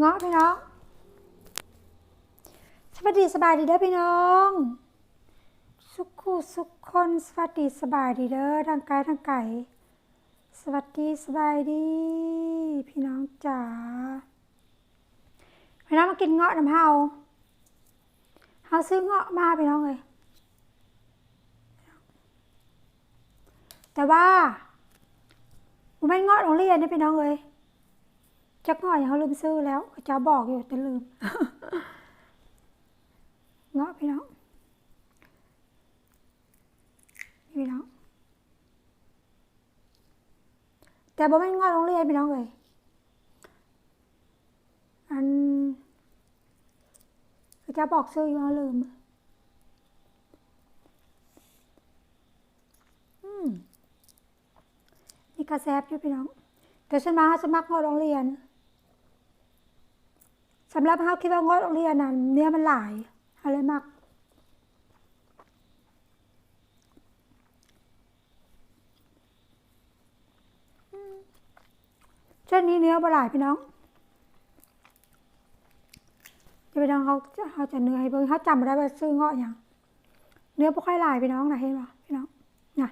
เงาะพี่น้อง สวัสดีสบายดีเด้อพี่น้อง สุขูสุขคนสวัสดีสบายดีเด้อทางกายทางไก่สวัสดีสบายดี พี่น้องจ๋าพี่น้องมากินเงาะน้ำเฮาเฮาซื้อเงาะมาพี่น้องเลยแต่ว่าไม่เงาะโรงเรียนนะพี่น้องเลย จักเงาะอย่าเขาลืมซื้อแล้วจะบอกอยู่แต่ลืมเงาะพี่น้องพี่น้องแต่บ่แม่งาะโรงเรียนพี่น้องเลยอันจะบอกซื้ออยู่เขาลืมอืมนี่กระแซบอยู่พี่น้องแต่ฉันมาสมัครเงาะโรงเรียน สำหรับเขาคิดว่างาะโรงเรียนนั้นเนื้อมันหลายอะไรมากเช่นนี้เนื้อบหลายพี่น้องจะไปน้องเขาเขาจะเนื้อให้เบิ่งเขาจำได้ว่าซื้อเงาะอย่างเนื้อบ่ค่อยหลายพี่น้องนะเห็นป่ะพี่น้องนะ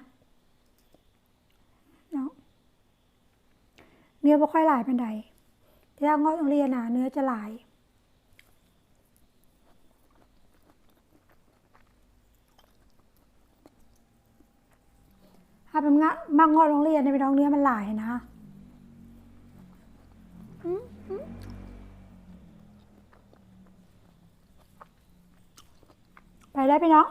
น้องเนื้อบ่ค่อยหลายเป็นใดแต่ถ้าเงาะโรงเรียนน่ะเนื้อจะหลาย ถ้าเป็นงะมังงาะโรงเรียนในยพี่น้องเนื้อมันหลายนะไปได้พี่น้อง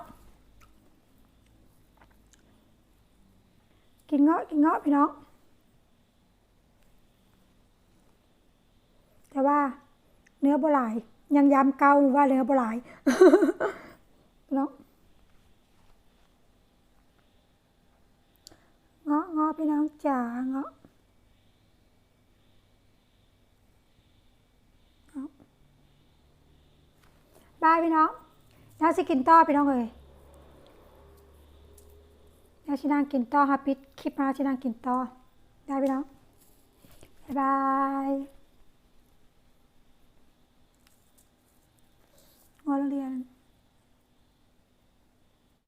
กินเงาะกินเงาะพี่น้องแต่ว่าเนื้อบ่หลายยังยำเกาว่าเนื้อบ่หลายพี่น้องเงาะเงาะพี่น้อง จ๋าเงาะเงาะบายพี่น้องเราสิกินต่อพี่น้องเลยเราชินางกินต่อฮะปิดคลิปมาชินางกินต่อ ได้พี่น้อง บ๊ายบาย